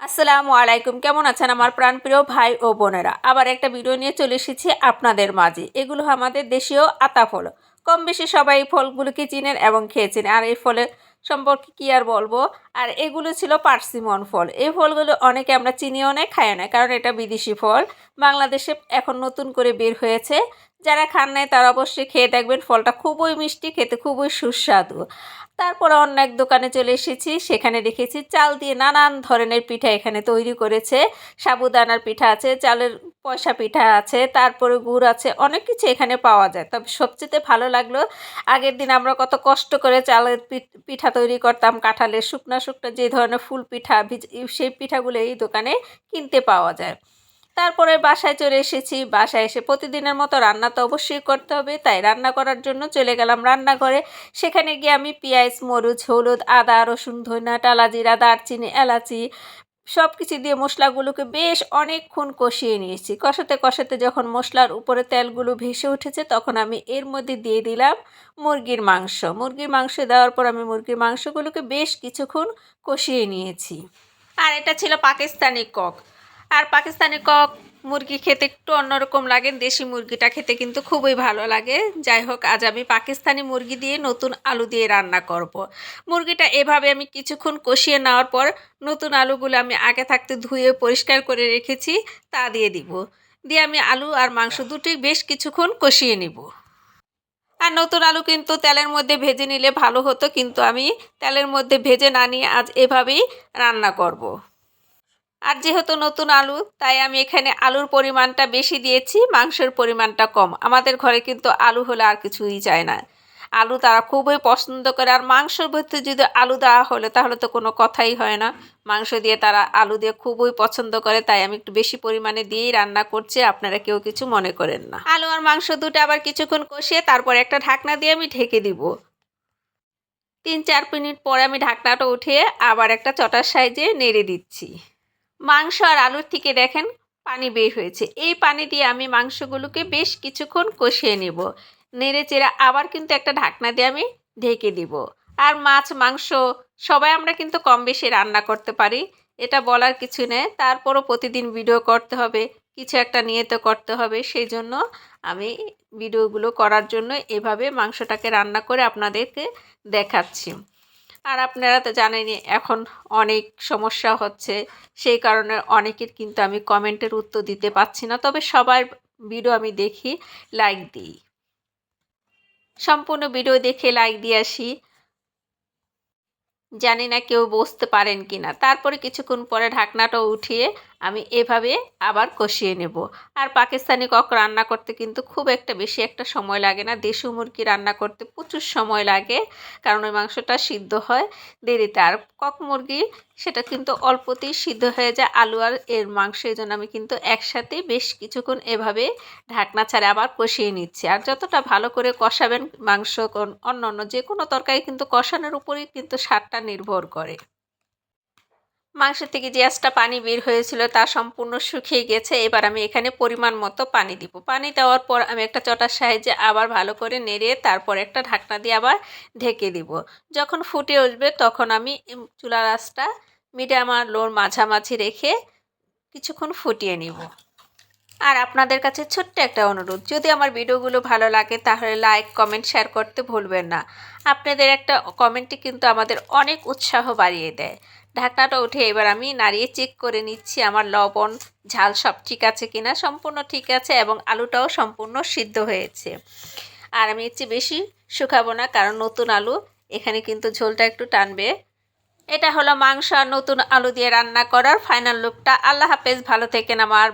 আসসালামু আলাইকুম। কেমন আছেন আমার প্রাণপ্রিয় ভাই ও বোনেরা? আবার একটা ভিডিও নিয়ে চলে এসেছি আপনাদের মাঝে। এগুলো আমাদের দেশীয় আতা ফল। কম বেশি সবাই এই ফলগুলোকে চিনেন এবং খেয়েছেন আর এই ফলের সম্পর্কে কি আর বলব? আর এগুলো ছিল পার্সিমন ফল। এই ফলগুলো অনেকে আমরা চিনিও না, খাইও না, কারণ এটা বিদেশি ফল। বাংলাদেশে এখন নতুন করে বের হয়েছে। যারা খান নাই তারা অবশ্যই খেয়ে দেখবেন, ফলটা খুবই মিষ্টি, খেতে খুবই সুস্বাদু। তারপরে অন্য এক দোকানে চলে এসেছি, সেখানে দেখেছি চাল দিয়ে নানান ধরনের পিঠা এখানে তৈরি করেছে। সাবুদানার পিঠা আছে, চালের পয়সা পিঠা আছে, তারপরে গুড় আছে, অনেক কিছু এখানে পাওয়া যায়। তবে সবচেয়ে ভালো লাগল, আগের দিন আমরা কত কষ্ট করে চালের পিঠ- তৈরি করতাম, কাঁঠালের শুকনা শুকনা যে ধরনের ফুল পিঠা সেই পিঠাগুলো এই দোকানে কিনতে পাওয়া যায়। তারপরে বাসায় চলে এসেছি। বাসায় এসে প্রতিদিনের মতো রান্না তো অবশ্যই করতে হবে। তাই রান্না করার জন্য চলে গেলাম রান্নাঘরে। সেখানে গিয়ে আমি পেঁয়াজ, মরুচ, হলুদ, আদা, রসুন, ধনিয়া টালা জিরা দারচিনি, এলাচি সব কিছু দিয়ে মশলাগুলোকে বেশ অনেকক্ষণ কষিয়ে নিয়েছি। কষাতে কষাতে যখন মশলার উপরে তেলগুলো ভেসে উঠেছে, তখন আমি এর মধ্যে দিয়ে দিলাম মুরগির মাংস। মুরগির মাংস দেওয়ার পর আমি মুরগির মাংসগুলোকে বেশ কিছুক্ষণ কষিয়ে নিয়েছি। আর এটা ছিল পাকিস্তানি কক। আর পাকিস্তানি কক মুরগি খেতে একটু অন্যরকম লাগে, দেশি মুরগিটা খেতে কিন্তু খুবই ভালো লাগে যাই হোক, আজ আমি পাকিস্তানি মুরগি দিয়ে নতুন আলু দিয়ে রান্না করব। মুরগিটা এভাবে আমি কিছুক্ষণ কষিয়ে নেওয়ার পর নতুন আলুগুলো আমি আগে থাকতে ধুয়ে পরিষ্কার করে রেখেছি, তা দিয়ে দিব দিয়ে আমি আলু আর মাংস দুটি বেশ কিছুক্ষণ কষিয়ে নিব আর নতুন আলু কিন্তু তেলের মধ্যে ভেজে নিলে ভালো হতো, কিন্তু আমি তেলের মধ্যে ভেজে না নিয়ে আজ এভাবেই রান্না করব। আর যেহেতু নতুন আলু, তাই আমি এখানে আলুর পরিমাণটা বেশি দিয়েছি, মাংসের পরিমাণটা কম। আমাদের ঘরে কিন্তু আলু হলে আর কিছুই চায় না। আলু তারা খুবই পছন্দ করে। আর মাংসের ভিতরে যদি আলু দেওয়া হলে, তাহলে তো কোনো কথাই হয় না। মাংস দিয়ে তারা আলু দিয়ে খুবই পছন্দ করে, তাই আমি একটু বেশি পরিমাণে দিয়েই রান্না করছি। আপনারা কেউ কিছু মনে করেন না। আলু আর মাংস দুটো আবার কিছুক্ষণ কষিয়ে তারপর একটা ঢাকনা দিয়ে আমি ঢেকে দিব। তিন চার মিনিট পরে আমি ঢাকনাটা উঠিয়ে আবার একটা চটার সাইজে নেড়ে দিচ্ছি। মাংস আর আলুর থেকে দেখেন পানি বের হয়েছে। এই পানি দিয়ে আমি মাংসগুলোকে বেশ কিছুক্ষণ কষিয়ে নেব। নেড়ে চেড়ে আবার কিন্তু একটা ঢাকনা দিয়ে আমি ঢেকে দিব। আর মাছ, মাংস সবাই আমরা কিন্তু কম বেশি রান্না করতে পারি। এটা বলার কিছু নেই। তারপরও প্রতিদিন ভিডিও করতে হবে, কিছু একটা নিয়ে তো করতে হবে। সেই জন্য আমি ভিডিওগুলো করার জন্য এভাবে মাংসটাকে রান্না করে আপনাদেরকে দেখাচ্ছি। আর আপনারা তো জানেনই এখন অনেক সমস্যা হচ্ছে। সেই কারণে অনেকের কিন্তু আমি কমেন্টের উত্তর দিতে পারছি না। তবে সবার ভিডিও আমি দেখি লাইক দিই। সম্পূর্ণ ভিডিও দেখে লাইক দিয়ে আসি। জানি না কেউ বসতে পারেন কি না তারপরে কিছুক্ষণ পরে ঢাকনাটা উঠিয়ে আমি এভাবে আবার কষিয়ে নেব। আর পাকিস্তানি কক রান্না করতে কিন্তু খুব একটা বেশি একটা সময় লাগে না। দেশি মুরগি রান্না করতে প্রচুর সময় লাগে, কারণ ওই মাংসটা সিদ্ধ হয় দেরিতে। আর কক মুরগি, সেটা কিন্তু অল্পতেই সিদ্ধ হয়ে যায় আলু আর এর মাংস। এই জন্য আমি কিন্তু একসাথে বেশ কিছুক্ষণ এভাবে ঢাকনা ছাড়ে আবার কষিয়ে নিচ্ছি। আর যতটা ভালো করে কষাবেন মাংস অন্য অন্য যে কোনো তরকারি কিন্তু কষানোর উপরেই কিন্তু স্বাদটা নির্ভর করে। মাংস থেকে যে একটা পানি বের হয়েছিল তা সম্পূর্ণ শুকিয়ে গেছে। এবার আমি এখানে পরিমাণ মতো পানি দিব। পানি দেওয়ার পর আমি একটা চটার সাহায্যে আবার ভালো করে নেড়ে তারপর একটা ঢাকনা দিয়ে আবার ঢেকে দিব। যখন ফুটে উঠবে তখন আমি চুলার আঁচটা মিডিয়াম আর লোর মাঝামাঝি রেখে কিছুক্ষণ ফুটিয়ে নিব। আর আপনাদের কাছে ছোট্ট একটা অনুরোধ, যদি আমার ভিডিওগুলো ভালো লাগে তাহলে লাইক, কমেন্ট, শেয়ার করতে ভুলবেন না। আপনাদের একটা কমেন্টই কিন্তু আমাদের অনেক উৎসাহ বাড়িয়ে দেয়। ঢাকনাটা উঠে এবার আমি নাড়িয়ে চেক করে নিচ্ছি আমার লবণ, ঝাল সব ঠিক আছে কিনা, সম্পূর্ণ ঠিক আছে এবং আলুটাও সম্পূর্ণ সিদ্ধ হয়েছে। আর আমি হচ্ছে বেশি শুকাবো না কারণ নতুন আলু, এখানে কিন্তু ঝোলটা একটু টানবে। এটা হলো মাংস আর নতুন আলু দিয়ে রান্না করার ফাইনাল লুকটা আল্লাহ হাফেজ, ভালো থেকেন আমার।